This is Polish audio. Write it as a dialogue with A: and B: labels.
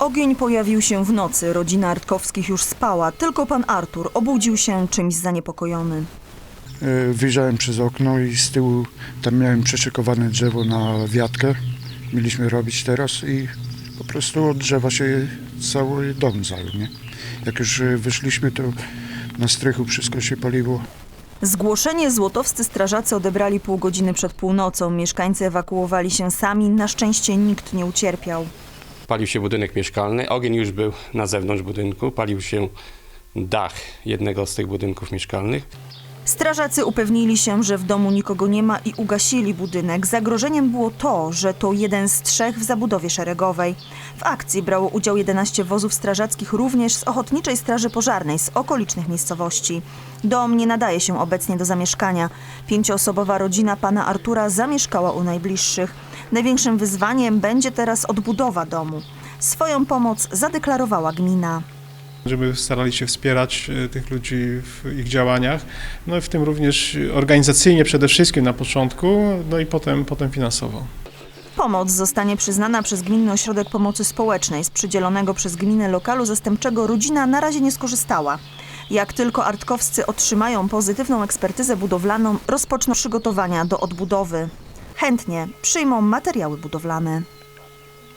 A: Ogień pojawił się w nocy. Rodzina Artkowskich już spała. Tylko pan Artur obudził się czymś zaniepokojony.
B: E, Wyjrzałem przez okno i z tyłu tam miałem przeszykowane drzewo na wiatkę. Mieliśmy robić teraz i po prostu od drzewa się cały dom zajął, nie? Jak już wyszliśmy, to na strychu wszystko się paliło.
A: Zgłoszenie złotowscy strażacy odebrali pół godziny przed północą. Mieszkańcy ewakuowali się sami. Na szczęście nikt nie ucierpiał.
C: Palił się budynek mieszkalny, ogień już był na zewnątrz budynku, palił się dach jednego z tych budynków mieszkalnych.
A: Strażacy upewnili się, że w domu nikogo nie ma i ugasili budynek. Zagrożeniem było to, że to jeden z trzech w zabudowie szeregowej. W akcji brało udział 11 wozów strażackich, również z Ochotniczej Straży Pożarnej z okolicznych miejscowości. Dom nie nadaje się obecnie do zamieszkania. Pięcioosobowa rodzina pana Artura zamieszkała u najbliższych. Największym wyzwaniem będzie teraz odbudowa domu. Swoją pomoc zadeklarowała gmina.
D: żeby starali się wspierać e, tych ludzi w ich działaniach, no i w tym również organizacyjnie przede wszystkim na początku, no i potem, potem finansowo.
A: Pomoc zostanie przyznana przez Gminny Ośrodek Pomocy Społecznej. Z przydzielonego przez gminę lokalu zastępczego rodzina na razie nie skorzystała. Jak tylko artkowscy otrzymają pozytywną ekspertyzę budowlaną, rozpoczną przygotowania do odbudowy. Chętnie przyjmą materiały budowlane.